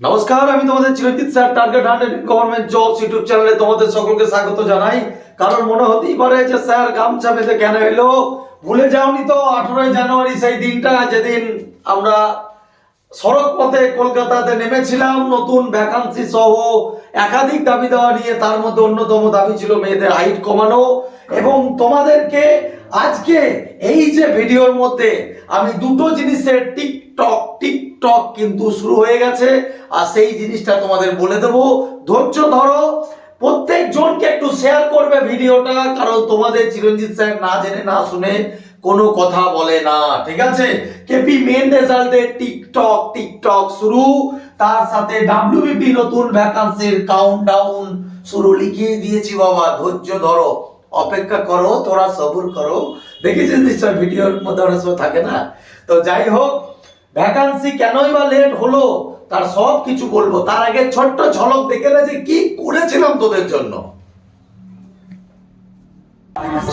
নমস্কার, আমি তোমাদের Chiranjit sir target hundred government jobs YouTube চ্যানেলে তোমাদের সকলকে স্বাগত জানাই। কারণ মনে হতেই পারে যে স্যার গামছা বেঁধে কেন এলো? ভুলে যাওনি তো, আঠারোই জানুয়ারি সেই দিনটা যেদিন আমরা সড়ক পথে কলকাতাতে নেমেছিলাম, নতুন ভ্যাকান্সি সহ একাধিক দাবি দেওয়া নিয়ে তার মধ্যে অন্যতম দাবি ছিল মেয়েদের হাইট কমানো। এবং তোমাদেরকে আজকে এই যে ভিডিওর মধ্যে আমি দুটো জিনিসের টিকটক টিকটক কিন্তু শুরু হয়ে গেছে, আর সেই জিনিসটা তোমাদের বলে দেবো। ধৈর্য ধরো প্রত্যেক জনকে একটু শেয়ার করবে ভিডিওটা, কারণ তোমাদের চিরঞ্জিত স্যার না জেনে, না শুনে কোনো কথা বলে না, ঠিক আছে? কেপি মেন রেজাল্টের টিকটক টিকটক শুরু। তার সাথে ডাব্লিউবিপি নতুন ভ্যাকান্সির কাউন্টডাউন শুরু লিখিয়ে দিয়েছি বাবা, ধৈর্য ধরো। অপেক্ষা করো, তোরা সবুর করো। দেখেছিস নিশ্চয় ভিডিওর মধ্যে অনেক থাকে না? তো যাই হোক ভ্যাকান্সি কেনই বা লেট হলো? তার সব কিছু বলব। তার আগে ছোট্ট ঝলক দেখে না যে কি করেছিলাম তোদের জন্য।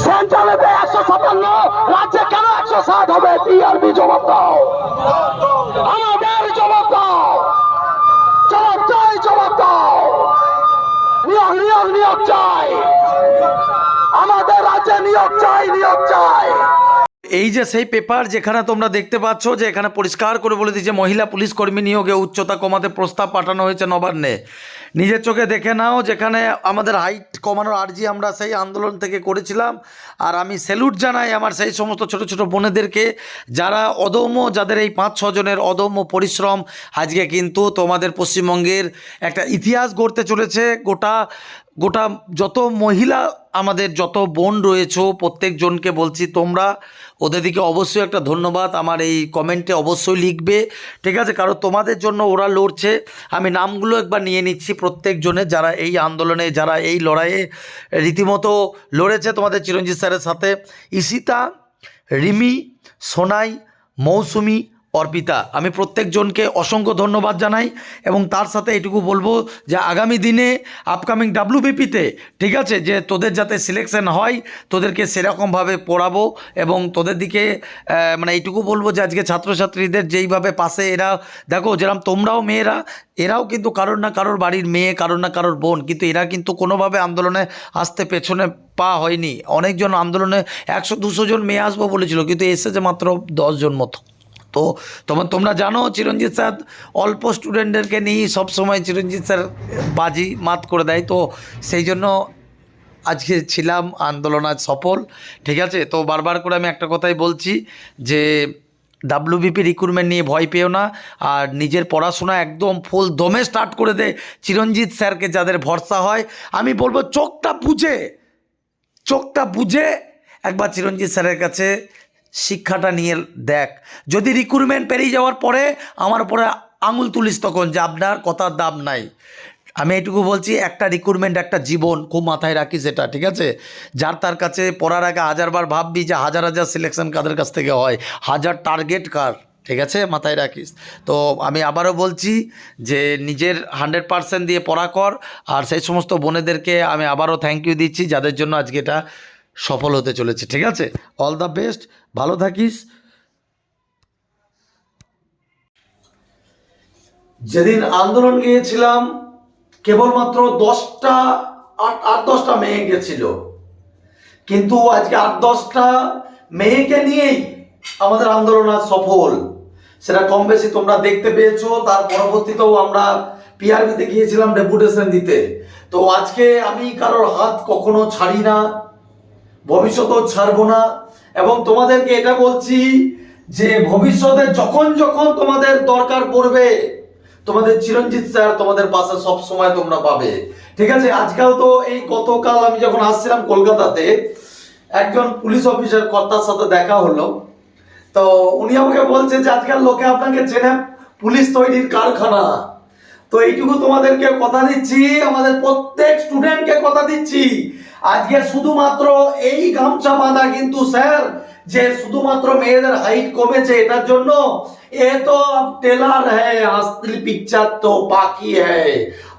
সেন্ট্রালেতে একশো সাতান্ন রাজ্যে কেন একশো ষাট হবে? জবাব দাও। আমাদের জবাব দাও। জবাব চাই জবাব দাও। নিয়োগ নিয়োগ নিয়োগ চাই। আমাদের রাজ্যে নিয়োগ চাই নিয়োগ চাই। এই যে সেই পেপার যেখানে তোমরা দেখতে পাচ্ছ যে এখানে পরিষ্কার করে বলে দিচ্ছে মহিলা পুলিশ কর্মী নিয়োগে উচ্চতা কমাতে প্রস্তাব পাঠানো হয়েছে নবান্নে। নিজের চোখে দেখে নাও, যেখানে আমাদের হাইট কমানোর আর্জি আমরা সেই আন্দোলন থেকে করেছিলাম। আর আমি স্যালুট জানাই আমার সেই সমস্ত ছোট ছোট বোনেদেরকে, যারা অদম্য, যাদের এই পাঁচ ছজনের অদম্য পরিশ্রম আজকে কিন্তু তোমাদের পশ্চিমবঙ্গের একটা ইতিহাস গড়তে চলেছে। গোটা গোটা যত মহিলা আমাদের যত বোন রয়েছে, প্রত্যেকজনকে বলছি তোমরা ওদের দিকে অবশ্যই একটা ধন্যবাদ। আমার এই কমেন্টে অবশ্যই লিখবে। ঠিক আছে, কারণ তোমাদের জন্য ওরা লড়ছে। আমি নামগুলো একবার নিয়ে নিচ্ছি প্রত্যেকজনের, যারা এই আন্দোলনে, যারা এই লড়াইয়ে রীতিমতো লড়েছে তোমাদের চিরঞ্জিত স্যারের সাথে। ইসিতা রিমি, সোনাই, মৌসুমি অর্পিতা, আমি প্রত্যেকজনকে অসংখ্য ধন্যবাদ জানাই এবং তার সাথে এটুকু বলব যে আগামী দিনে আপকামিং ডাব্লিউবিপিতে ঠিক আছে, যে তোদের যাতে সিলেকশন হয়, তোদেরকে সেরকমভাবে পড়াবো এবং তোদের দিকে মানে এইটুকু বলব যে আজকে ছাত্রছাত্রীদের যেইভাবে পাশে এরা, দেখো যেরকম তোমরাও মেয়েরা, এরাও কিন্তু কারোর না কারোর বাড়ির মেয়ে, কারোর না কারোর বোন, কিন্তু এরা কিন্তু কোনোভাবে আন্দোলনে আসতে পেছনে পা হয়নি। অনেকজন আন্দোলনে একশো, দুশো জন মেয়ে আসব বলেছিল, কিন্তু এসেছে মাত্র দশজন মতো। তো তোমার তোমরা জানো চিরঞ্জিত স্যার, অল্প স্টুডেন্টদেরকে নিয়ে সবসময় চিরঞ্জিত স্যার বাজি মাত করে দেয়, তো সেই জন্য আজকে ছিলাম, আন্দোলন আজ সফল, ঠিক আছে? তো বারবার করে আমি একটা কথাই বলছি যে ডাব্লিউবিপি রিক্রুটমেন্ট নিয়ে ভয় পেও না, আর নিজের পড়াশোনা একদম ফুল দমে স্টার্ট করে দে চিরঞ্জিত স্যারকে যাদের ভরসা হয়। আমি বলব, চোখটা বুঝে চোখটা বুঝে একবার চিরঞ্জিত স্যারের কাছে শিক্ষাটা নিয়ে দেখ। যদি রিক্রুটমেন্ট পেরিয়ে যাওয়ার পরে আমার উপরে আঙুল তুলিস তখন যে আপনার কথার দাম নাই। আমি এটুকু বলছি, একটা রিক্রুটমেন্ট একটা জীবন খুব মাথায় রাখিস এটা, ঠিক আছে? যার তার কাছে পড়ার আগে হাজারবার ভাববি যে হাজার হাজার সিলেকশন কাদের কাছ থেকে হয়, হাজার টার্গেট কার, ঠিক আছে? মাথায় রাখিস। তো আমি আবারও বলছি যে নিজের হান্ড্রেড পার্সেন্ট দিয়ে পড়া কর, আর সেই সমস্ত বোনেদেরকে আমি আবারও থ্যাংক ইউ দিচ্ছি, যাদের জন্য আজকে এটা সফল হতে চলেছে, ঠিক আছে? অল দ্য বেস্ট ভালো থাকিস। যেদিন আন্দোলন গিয়েছিলাম, কেবলমাত্র দশটা, আট আট, দশটা মেয়ে গেছিল কিন্তু আজকে আট, দশটা মেয়েকে নিয়েই আমাদের আন্দোলন আজ সফল। সেটা কম বেশি তোমরা দেখতে পেয়েছ, তার পরবর্তীতেও আমরা পিআরবিতে গিয়েছিলাম ডেপুটেশন দিতে। তো আজকে আমি কারোর হাত কখনো ছাড়ি না। ভবিষ্যতেও ছাড়বো না। এবং তোমাদেরকে এটা বলছি যে ভবিষ্যতে যখন যখন তোমাদের দরকার পড়বে, তোমাদের চিরঞ্জিত স্যার তোমাদের পাশে সব সময় তোমরা পাবে। ঠিক আছে? আজকাল তো এই গতকাল আমি যখন আসছিলাম কলকাতাতে, একজন পুলিশ অফিসার কর্তার সাথে দেখা হলো। তো উনি আমাকে বলছে যে আজকাল লোকে আপনাকে চেনে, পুলিশ তৈরির কারখানা। তো এইটুকু তোমাদেরকে কথা দিচ্ছি, আমাদের প্রত্যেক স্টুডেন্টকে কথা দিচ্ছি। আজকে শুধুমাত্র এই গামছা বাঁধা কিন্তু স্যার যে শুধুমাত্র মেয়েদের হাইট কমেছে এটার জন্য এ তো টেলার হ্যাঁ असली पिक्चर तो बाकी है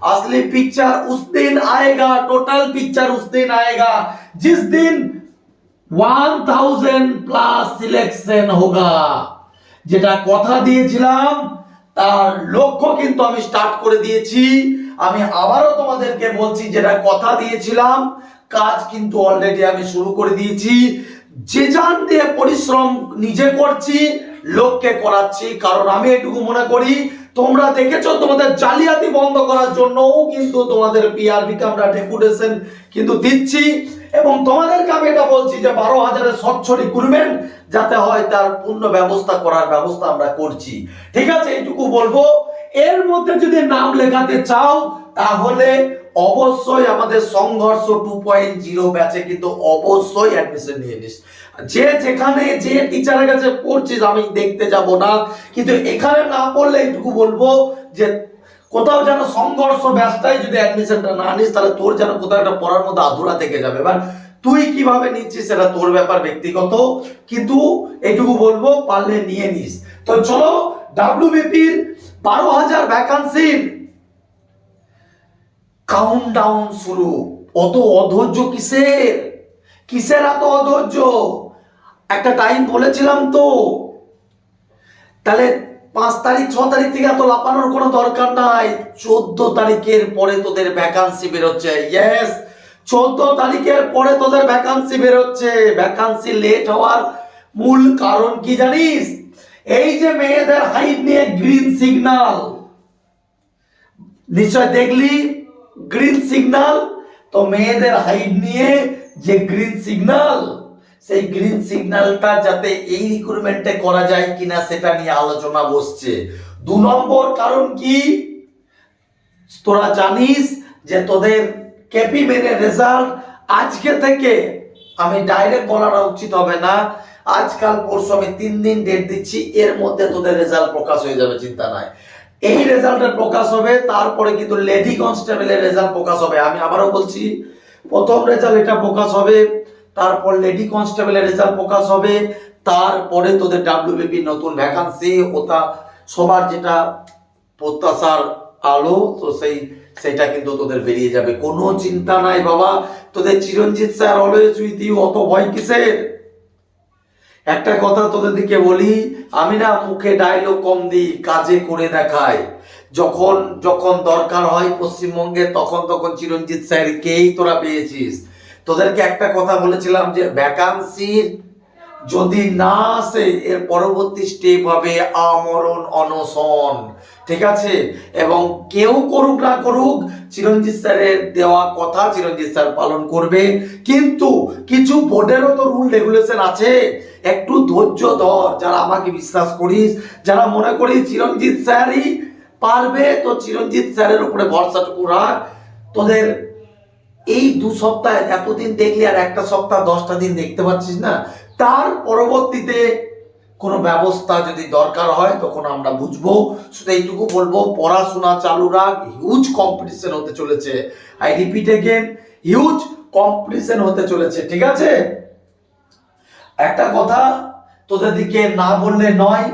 असली पिक्चर उस दिन आएगा टोटल पिक्चर उस दिन आएगा जिस दिन ওয়ান থাউজেন্ড প্লাস সিলেকশন হোগা যেটা কথা দিয়েছিলাম তার লক্ষ্য কিন্তু আমি স্টার্ট করে দিয়েছি আমি আবারও তোমাদেরকে বলছি যেটা কথা দিয়েছিলাম কাজ কিন্তু অলরেডি আমি শুরু করে দিয়েছি। যে যান দিয়ে পরিশ্রম নিজে করছি, লোককে করাচ্ছি, কারণ আমি এটুকু মনে করি, তোমরা দেখেছ তোমাদের জালিয়াতি বন্ধ করার জন্যও কিন্তু তোমাদের পিআরবিকে আমরা ডেপুটেশন কিন্তু দিচ্ছি। এবং তোমাদেরকে আমি এটা বলছি যে বারো হাজারের স্বচ্ছ রিক্রুটমেন্ট যাতে হয় তার পূর্ণ ব্যবস্থা করার ব্যবস্থা আমরা করছি। ঠিক আছে, এইটুকু বলব। এর মধ্যে যদি নাম লেখাতে চাও, তাহলে অবশ্যই আমাদের সংঘর্ষ টু পয়েন্ট জিরো ব্যাচে কিন্তু অবশ্যই অ্যাডমিশন নিয়ে নিস। যে যেখানে যে টিচারের কাছে পড়ছিস, আমি দেখতে যাব না। কিন্তু এখানে না পড়লে এইটুকু বলব যে কোথাও যেন সংঘর্ষ ব্যাচটাই যদি অ্যাডমিশনটা না নিস, তাহলে তোর যেন কোথাও একটা পড়ার মধ্যে আধুরা থেকে যাবে। এবার তুই কীভাবে নিচ্ছিস সেটা তোর ব্যাপার ব্যক্তিগত। কিন্তু এটুকু বলব, পারলে নিয়ে নিস। তো চলো ডাব্লিউবিপির বারো হাজার ভ্যাকান্সির কাউন্ট ডাউন শুরু। অত অধৈর্য কিসের? কিসের এত অধৈর্য? একটা টাইম বলেছিলাম তো। তাহলে পাঁচ তারিখ, ছ তারিখ থেকে এত লাপানোর কোনো দরকার নাই। চোদ্দ তারিখের পরে তোদের ভ্যাকান্সি বেরোচ্ছে। ইয়েস চোদ্দ তারিখের পরে তোদের ভ্যাকান্সি বেরোচ্ছে। ভ্যাকান্সি লেট হওয়ার মূল কারণ কি জানিস? এই যে মেয়েদের হাইট নিয়ে গ্রিন সিগন্যাল নিশ্চয় দেখলি? গ্রিন সিগন্যাল তো মেয়েদের হাইট নিয়ে যে গ্রিন সিগন্যাল সেই গ্রিন সিগন্যালটা যাতে এই রিক্রুটমেন্টে করা যায় কিনা সেটা নিয়ে আলোচনা বসছে। দু নম্বর কারণ কি? তোরা জানিস যে তোদের কেপি মেনের রেজাল্ট আজকে থেকে, আমি ডাইরেক্ট বলাটা উচিত হবে না, আজকাল পরশু আমি তিন দিন ডেট দিচ্ছি, এর মধ্যে তোদের রেজাল্ট প্রকাশ হয়ে যাবে, চিন্তা নাই। এই রেজাল্টটা প্রকাশ হবে, তারপরে কিন্তু লেডি কনস্টেবলের রেজাল্ট প্রকাশ হবে। আমি আবারও বলছি, প্রথম রেজাল্ট এটা প্রকাশ হবে, তারপর লেডি কনস্টেবলের রেজাল্ট প্রকাশ হবে, তারপরে তোদের ডাব্লিউবিপি নতুন ভ্যাকান্সি ওটা সবার যেটা প্রত্যাশার আলো, তো সেই, সেটা কিন্তু তোদের বেরিয়ে যাবে। কোনো চিন্তা নাই বাবা, তোদের Chiranjit sir always with you অত ভয় কিসের? একটা কথা তোদের দিকে বলি, আমি না মুখে ডায়লগ কম দিই, কাজে করে দেখাই। যখন যখন দরকার হয় পশ্চিমবঙ্গে, তখন তখন চিরঞ্জিত স্যারকেই তোরা পেয়েছিস? তোদেরকে একটা কথা বলেছিলাম যে ভ্যাকান্সির যদি না আসে, এর পরবর্তী স্টেপ হবে আমরণ, অনশন। ঠিক আছে? এবং কেউ করুক না করুক, চিরঞ্জিত স্যারের দেওয়া কথা চিরঞ্জিত স্যার পালন করবে। কিন্তু কিছু বোর্ডেরও তো রুল রেগুলেশন আছে। একটু ধৈর্য ধর, যারা আমাকে বিশ্বাস করিস, যারা মনে করি চিরঞ্জিত স্যারই পারবে, তো চিরঞ্জিত স্যারের উপরে ভরসাটুকু রাখ। তোদের এই দু সপ্তাহে এতদিন দেখলি আর একটা সপ্তাহ দশটা দিন দেখতে পাচ্ছিস না? তার পরবর্তীতে কোনো ব্যবস্থা যদি দরকার হয়, তখন আমরা বুঝব। শুধু এইটুকু বলব, পড়াশোনা চালু রাখ হিউজ কম্পিটিশন হতে চলেছে। I repeat again huge competition হতে চলেছে, ঠিক আছে? একটা কথা তোদের দিকে না বললে নয়,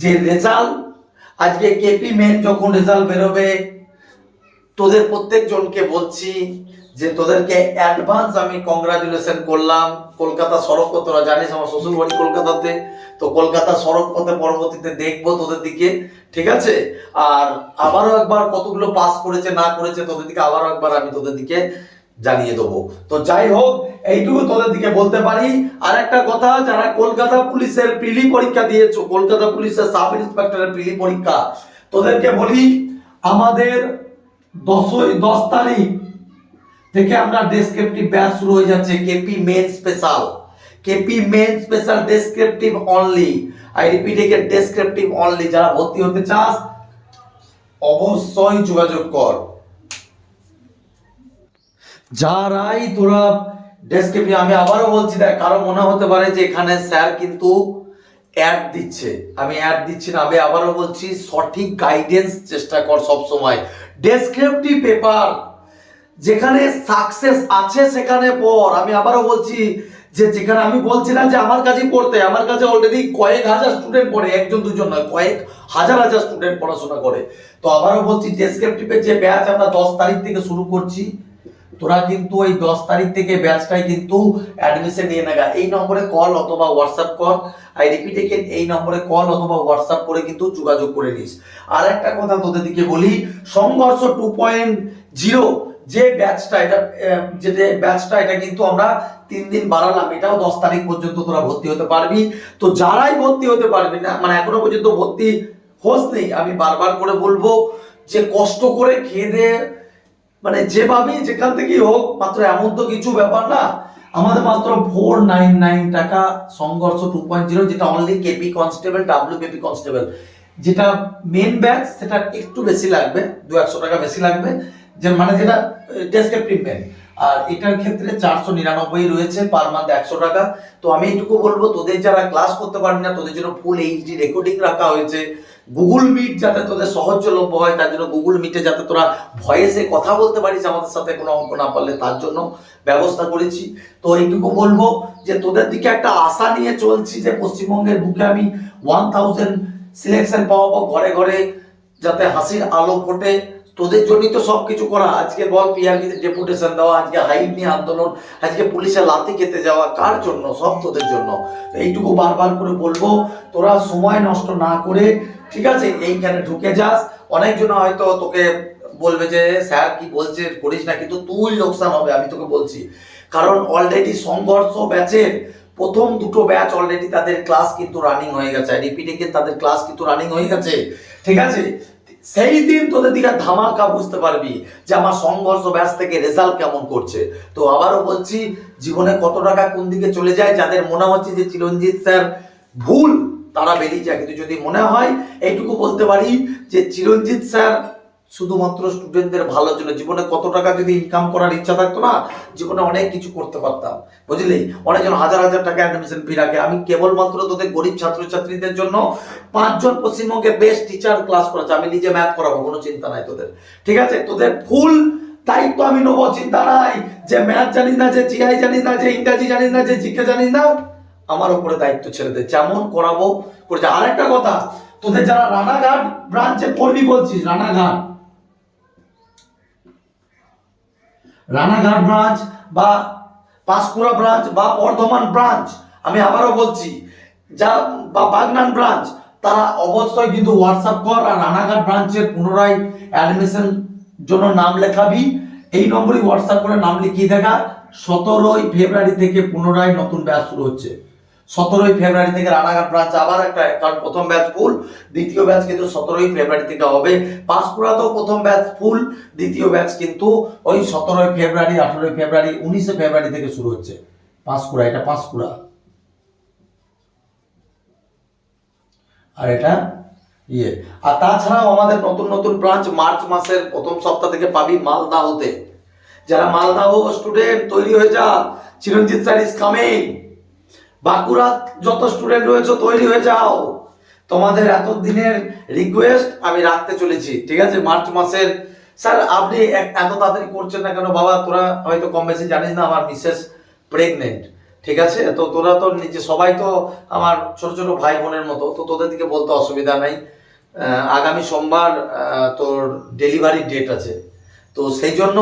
যে রেজাল্ট আজকে কেপি মেন যখন রেজাল্ট বেরোবে, তোদের প্রত্যেকজনকে বলছি যে তোদেরকে অ্যাডভান্স আমি কংগ্রাচুলেশন করলাম, কলকাতা সড়ক তোরা জানিস আমার শ্বশুর বাড়ি কলকাতাতে, তো কলকাতা সড়ক পথে পরবর্তীতে দেখব তোদের দিকে, ঠিক আছে? আর আবারও একবার কতগুলো পাস করেছে, না করেছে, তোদের দিকে আবারও একবার আমি তোদের দিকে জানিয়ে দেবো। তো যাই হোক, এইটুকু তোদের দিকে বলতে পারি। আর একটা কথা, যারা কলকাতা পুলিশের প্রিলি পরীক্ষা দিয়েছ, কলকাতা পুলিশের সাব ইন্সপেক্টরের প্রিলি পরীক্ষা, তোদেরকে বলি, আমাদের দশই, দশ তারিখ থেকে আমরা ডেসক্রিপটিভ ব্যাচ শুরু হয়ে যাচ্ছে KP main special KP main special descriptive only I repeat again descriptive only যারা ভর্তি হতে চাস, অবশ্যই যোগাযোগ কর। যারাই তোরা ডেসক্রিপটিভ আমি আবারও বলছি দেখ, কারও মনে হতে পারে যে এখানে স্যার কিন্তু অ্যাড দিচ্ছে। আমি অ্যাড দিচ্ছি না, আমি আবারও বলছি সঠিক গাইডেন্স চেষ্টা কর সব সময় ডেসক্রিপটিভ পেপার যেখানে সাকসেস আছে, সেখানে পর। আমি আবারও বলছি যে, যেখানে আমি বলছি না যে, আমার কাছে পড়তে আমার কাছে অলরেডি কয়েক হাজার স্টুডেন্ট পড়ে, একজন, দুজন নয়, কয়েক হাজার হাজার স্টুডেন্ট পড়াশোনা করে। তো আবারও বলছি ডেসক্রিপটিভের যে ব্যাচ আমরা দশ তারিখ থেকে শুরু করছি, তোরা কিন্তু ওই দশ তারিখ থেকে ব্যাচটাই কিন্তু অ্যাডমিশন নিয়ে নেগা। এই নম্বরে কল অথবা হোয়াটসঅ্যাপ কর। আই রিপিট এগেন এই নম্বরে কল অথবা হোয়াটসঅ্যাপ করে কিন্তু যোগাযোগ করে নিস। আর একটা কথা তোদের দিকে বলি, সংঘর্ষ টু পয়েন্ট জিরো যে ব্যাচটা এটা যেটা ব্যাচটা এটা কিন্তু আমরা তিন দিন বাড়ালাম। এটাও দশ তারিখ পর্যন্ত তোরা ভর্তি হতে পারবি। তো যারাই ভর্তি হতে পারবি না মানে এখনও পর্যন্ত ভর্তি হোস নেই, আমি বারবার করে বলব যে কষ্ট করে খেয়ে মানে যেভাবেই যেখান থেকেই হোক, মাত্র এমন তো কিছু ব্যাপার না। আমাদের মাত্র ফোর নাইন নাইন টাকা সংঘর্ষ টু পয়েন্ট জিরো যেটা only KP constable W KP constable যেটা মেন ব্যাচ সেটা একটু বেশি লাগবে, দু একশো টাকা বেশি লাগবে। যে মানে যেটা ডেসক্রিপটিভ মেন আর এটার ক্ষেত্রে চারশো নিরানব্বই রয়েছে পার মান্থ একশো টাকা। তো আমি এইটুকু বলব, তোদের যারা ক্লাস করতে পারবি না, তোদের জন্য ফুল এইচডি রেকর্ডিং রাখা হয়েছে। গুগল মিট যাতে তোদের সহজলভ্য হয়, তার জন্য গুগল মিটে যাতে তোরা ভয়েসে কথা বলতে পারিস আমাদের সাথে, কোনো অঙ্ক না পারলে তার জন্য ব্যবস্থা করেছি। তো এইটুকু বলব যে তোদের দিকে একটা আশা নিয়ে চলছি যে পশ্চিমবঙ্গের বুকে আমি ওয়ান থাউজেন্ড সিলেকশন পাওয়াবো ঘরে ঘরে, যাতে হাসির আলো ফোটে। তোদের জন্যই তো সব কিছু করা। আজকে বল পিআরবিতে ডেপুটেশন দেওয়া, আজকে হাইট নিয়ে আন্দোলন, আজকে পুলিশের লাথি খেতে যাওয়া, কার জন্য? সব তোদের জন্য। এইটুকু বারবার করে বলব, তোরা সময় নষ্ট না করে, ঠিক আছে, এইখানে ঢুকে যাস। অনেকজন হয়তো তোকে বলবে যে, স্যার, কি বলছে? করিস না। কিন্তু তুই লোকসান হবে, আমি তোকে বলছি। কারণ অলরেডি সংঘর্ষ ব্যাচের প্রথম দুটো ব্যাচ অলরেডি তাদের ক্লাস কিন্তু রানিং হয়ে গেছে। রিপিটিংয়ে তাদের ক্লাস কিন্তু রানিং হয়ে গেছে। ঠিক আছে? সেই দিন তোদের দিকে ধামাকা বুঝতে পারবি যে আমার সংঘর্ষ ব্যাস থেকে রেজাল্ট কেমন করছে। তো আবারও বলছি, জীবনে কত টাকা কোন দিকে চলে যায় যাদের মনে হচ্ছে যে চিরঞ্জিত স্যার ভুল, তারা বেরিয়ে যায়। কিন্তু যদি মনে হয়, এইটুকু বলতে পারি যে চিরঞ্জিত স্যার শুধুমাত্র স্টুডেন্টদের ভালোর জন্য জীবনে কত টাকা যদি ইনকাম করার ইচ্ছা থাকতো না, জীবনে অনেক কিছু করতে পারতাম। বুঝলি? অনেকজন হাজার হাজার টাকা অ্যাডমিশন ফি রাখে। আমি কেবলমাত্র তোদের গরিব ছাত্রছাত্রীদের জন্য পাঁচজন পশ্চিমবঙ্গে বেস্ট টিচার ক্লাস করেছে আমি নিজে ম্যাথ করাবো, কোনো চিন্তা নাই তোদের। ঠিক আছে? তোদের ফুল দায়িত্ব আমি নেব, চিন্তা নাই। যে ম্যাথ জানিস না, যে জিআই জানিস না, যে ইংরাজি জানিস না, যে জিকে জানিস না, আমার উপরে দায়িত্ব ছেড়ে দে। যেমন করাবো করেছে। আর একটা কথা, তোদের যারা রানাঘাট ব্রাঞ্চে পড়বি বলছিস, রানাঘাট। রানাঘাট ব্রাঞ্চ বা পাঁশকুড়া ব্রাঞ্চ বা বর্ধমান ব্রাঞ্চ, আমি আবারও বলছি, যা বা বাগনান ব্রাঞ্চ, তারা অবশ্যই কিন্তু হোয়াটসঅ্যাপ কর আর রানাঘাট ব্রাঞ্চের পুনরায় অ্যাডমিশন জন্য নাম লেখাবি। এই নম্বরে হোয়াটসঅ্যাপ করে নাম লিখিয়ে দেখা। সতেরোই ফেব্রুয়ারি থেকে পুনরায় নতুন ব্যাচ শুরু হচ্ছে। সতেরোই ফেব্রুয়ারি থেকে রানাঘাট ব্রাঞ্চ আবার একটা কারণ, প্রথম ব্যাচ ফুল দ্বিতীয় ব্যাচ কিন্তু সতেরোই ফেব্রুয়ারি থেকে হবে। পাঁশকুড়াতেও প্রথম ব্যাচ ফুল দ্বিতীয় ব্যাচ কিন্তু ওই সতেরোই ফেব্রুয়ারি, আঠেরোই ফেব্রুয়ারি, উনিশে ফেব্রুয়ারি থেকে শুরু হচ্ছে। পাঁশকুড়া এটা পাঁশকুড়া আর এটা ইয়ে। আর তাছাড়াও আমাদের নতুন নতুন ব্রাঞ্চ মার্চ মাসের প্রথম সপ্তাহ থেকে পাবি মালদা হতে যারা মালদাহ স্টুডেন্ট তৈরি হয়ে যা, Chiranjit sir is coming Bankura যত স্টুডেন্ট রয়েছে তৈরি হয়ে যাও। তোমাদের এত দিনের রিকোয়েস্ট আমি রাখতে চলেছি, ঠিক আছে? মার্চ মাসের, স্যার, আপনি এত তাড়াতাড়ি করছেন না কেন? বাবা, তোরা হয়তো কম বেশি জানিস না, আমার মিসেস প্রেগনেন্ট ঠিক আছে? তো তোরা তো নিজে, সবাই তো আমার ছোট ছোট ভাই বোনের মতো, তো তোদের দিকে বলতে অসুবিধা নাই। আগামী সোমবার তোর ডেলিভারি ডেট আছে। তো সেই জন্য,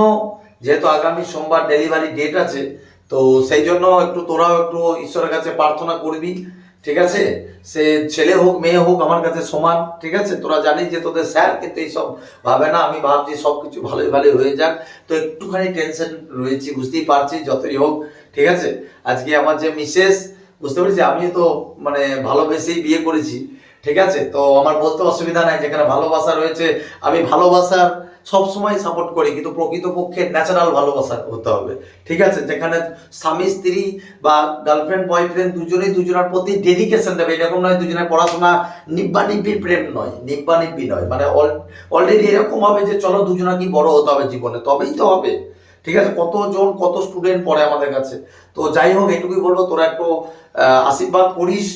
যেহেতু আগামী সোমবার ডেলিভারি ডেট আছে তো সেই জন্য একটু তোরাও একটু ঈশ্বরের কাছে প্রার্থনা করবি, ঠিক আছে? সে ছেলে হোক, মেয়ে হোক, আমার কাছে সমান, ঠিক আছে? তোরা জানিস যে তোদের স্যার, কিন্তু এইসব ভাবে না, আমি ভাবছি সব কিছু ভালোই ভালোই হয়ে যাক। তো একটুখানি টেনশন রয়েছি, বুঝতেই পারছি, যতই হোক, ঠিক আছে? আজকে আমার যে মিসেস বুঝতে পেরেছি? আমি তো মানে ভালোবেসেই বিয়ে করেছি, ঠিক আছে? তো আমার বলতে অসুবিধা নাই, যেখানে ভালোবাসা রয়েছে, আমি ভালোবাসার সব সময় সাপোর্ট করি, কিন্তু প্রকৃতপক্ষে ন্যাচারাল ভালোবাসা হতে হবে। ঠিক আছে? যেখানে স্বামী, স্ত্রী বা গার্লফ্রেন্ড বয়ফ্রেন্ড দুজনেই দুজনের প্রতি ডেডিকেশন দেবে, এরকম নয় দুজনের পড়াশোনা নিব্বা নিব্বির প্রেম নয়, নিব্বা নিব্বি নয়। মানে অলরেডি এরকম হবে যে, চলো দুজনা কি বড় হতে হবে জীবনে? তবেই তো হবে। ঠিক আছে? কতজন কত স্টুডেন্ট পড়ে আমাদের কাছে? তো যাই হোক, এটুকুই বলব, তোরা একটু আশীর্বাদ করিস।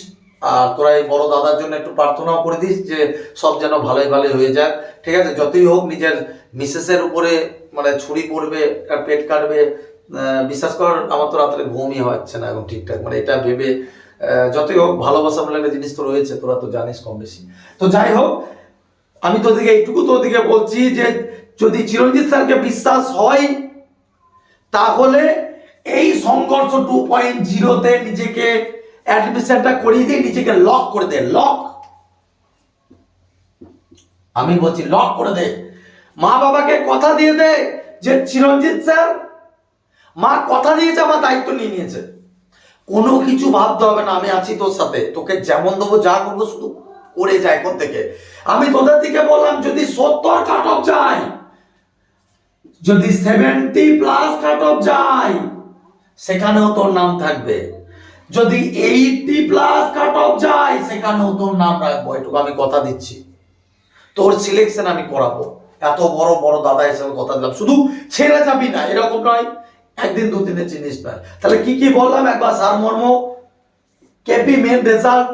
আর তোরা এই বড় দাদার জন্য একটু প্রার্থনাও করে দিস যে সব যেন ভালোই ভালোই হয়ে যাক। ঠিক আছে? যতই হোক নিজের মিসেসের উপরে মানে ছুরি পড়বে আর পেট কাটবে বিশ্বাস কর, আমার তো রাত্রে ঘুমই হচ্ছে না এখন ঠিকঠাক। মানে এটা ভেবে যতই হোক ভালোবাসা বলে একটা জিনিস তো রয়েছে, তোরা তো জানিস কম বেশি। তো যাই হোক, আমি তোদেরকে এইটুকু তোদেরকে বলছি যে যদি চিরঞ্জিত স্যারকে বিশ্বাস হয়, তাহলে এই সংঘর্ষ টু পয়েন্ট জিরোতে নিজেকে অ্যাডমিশনটা করিয়ে দিয়ে নিজেকে লক করে দে লক আমি বলছি লক করে দে। মা বাবাকে কথা দিয়ে দে যে, চিরঞ্জিত স্যার, মা কথা দিয়েছে, আমার দায়িত্ব নিয়ে নিয়েছে। কোনো কিছু ভাবতে হবে না, আমি আছি তোর সাথে। তোকে যেমন দেবো, যা করব, শুধু করে যায় কোন থেকে। আমি তোদের দিকে বললাম, যদি সত্তর কাট অফ যায়, যদি সেভেন্টি প্লাস কাট অফ যায়, সেখানেও তোর নাম থাকবে। যদি এইটি প্লাস কাট অফ যায়, সেখানেও তোর নাম রাখব, এটুকু আমি কথা দিচ্ছি। তোর সিলেকশন আমি করাবো। এত বড় বড় দাদা হিসেবে কথা দিলাম। শুধু ছেড়ে যাবি না, এরকম নয়, একদিন দুদিনের জিনিস নয় তাহলে কি কি বললাম? একবার সারমর্ম KP main result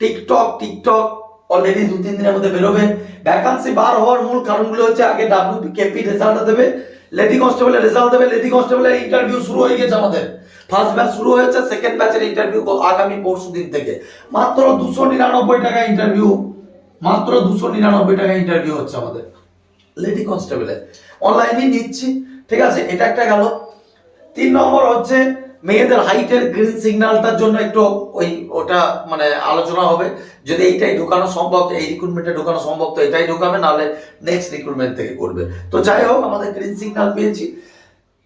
tick tock tick tock already দু, তিন দিনের মধ্যে বেরোবে। ভ্যাকান্সি বার হওয়ার মূল কারণগুলো হচ্ছে আগে ডাব্লিউপি কেপি রেজাল্টটা দেবে। লেডি কনস্টেবলের রেজাল্ট দেবে। লেডি কনস্টেবলের ইন্টারভিউ শুরু হয়ে গেছে আমাদের। ফার্স্ট ব্যাচ শুরু হয়েছে, সেকেন্ড ব্যাচের ইন্টারভিউ আগামী পরশু দিন থেকে। মাত্র দুশো নিরানব্বই টাকা ইন্টারভিউ মাত্র দুশো নিরানব্বই টাকা ইন্টারভিউ হচ্ছে আমাদের। লেডি কনস্টেবলে অনলাইনে নিচ্ছি, ঠিক আছে? এটা একটা গেল। তিন নম্বর হচ্ছে, মেয়েদের হাইটের গ্রিন সিগন্যালটার জন্য একটু ওই, ওটা মানে আলোচনা হবে। যদি এইটাই ঢুকানো সম্ভব, এই রিক্রুটমেন্টে ঢুকানো সম্ভব, তো এটাই ঢুকাবে, নাহলে নেক্সট রিক্রুটমেন্ট থেকে করবে। তো যাই হোক, আমাদের গ্রিন সিগন্যাল পেয়েছি।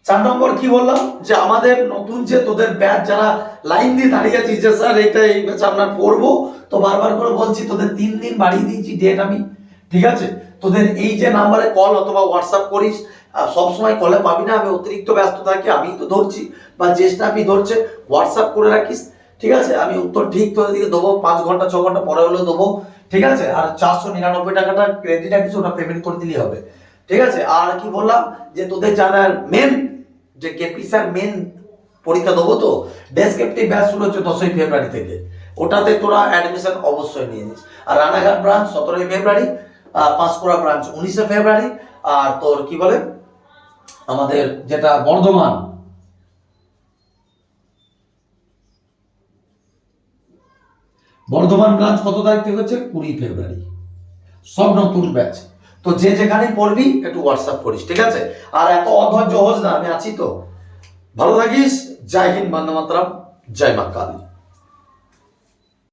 চার নম্বর কি বললাম? যে আমাদের নতুন যে তোদের ব্যাচ যারা লাইন দিয়ে দাঁড়িয়ে আছিস, যে স্যার এটা এই ব্যাচ আপনার পড়ব। তো বারবার করে বলছি, তোদের তিন দিন বাড়িয়ে দিয়েছি ডেট আমি। ঠিক আছে? তোদের এই যে নাম্বারে কল অথবা হোয়াটসঅ্যাপ করিস সবসময় কলে পাবি না, আমি অতিরিক্ত ব্যস্ত থাকি আমি তো ধরছি। বা যে স্টাফই ধরছে হোয়াটসঅ্যাপ করে রাখিস। ঠিক আছে? আমি উত্তর ঠিক তোদের দিকে দেবো, পাঁচ ঘণ্টা, ছ ঘণ্টা পরে হলেও দেবো। ঠিক আছে? আর চারশো নিরানব্বই টাকাটা ক্রেডিট রাখিস ওটা পেমেন্ট করে দিলেই হবে। ঠিক আছে? আর কি বললাম? যে তোদের যারা মেন যে কেপি স্যার মেন পরীক্ষা দেবো তো ডেসক্রিপটিভ ব্যাচ শুরু হচ্ছে দশই ফেব্রুয়ারি থেকে। ওটাতে তোরা অ্যাডমিশন অবশ্যই নিয়ে নিস। আর রানাঘাট ব্রাঞ্চ সতেরোই ফেব্রুয়ারি পাঁশকুড়া ব্রাঞ্চ উনিশে ফেব্রুয়ারি, আর তোর কি বলে? আমাদের যেটা বর্ধমান। বর্ধমান ব্রাঞ্চ কত তারিখ থেকে হচ্ছে কুড়ি ফেব্রুয়ারি। সব নতুন ব্যাচ তো যে যেখানে পড়বি, একটু হোয়াটসঅ্যাপ করিস, ঠিক আছে? আর এত অধৈর্য হোস না, আমি আছি তো। ভালো থাকিস। জয় হিন্দ, বন্দে মাতরম। জয় মা কালী।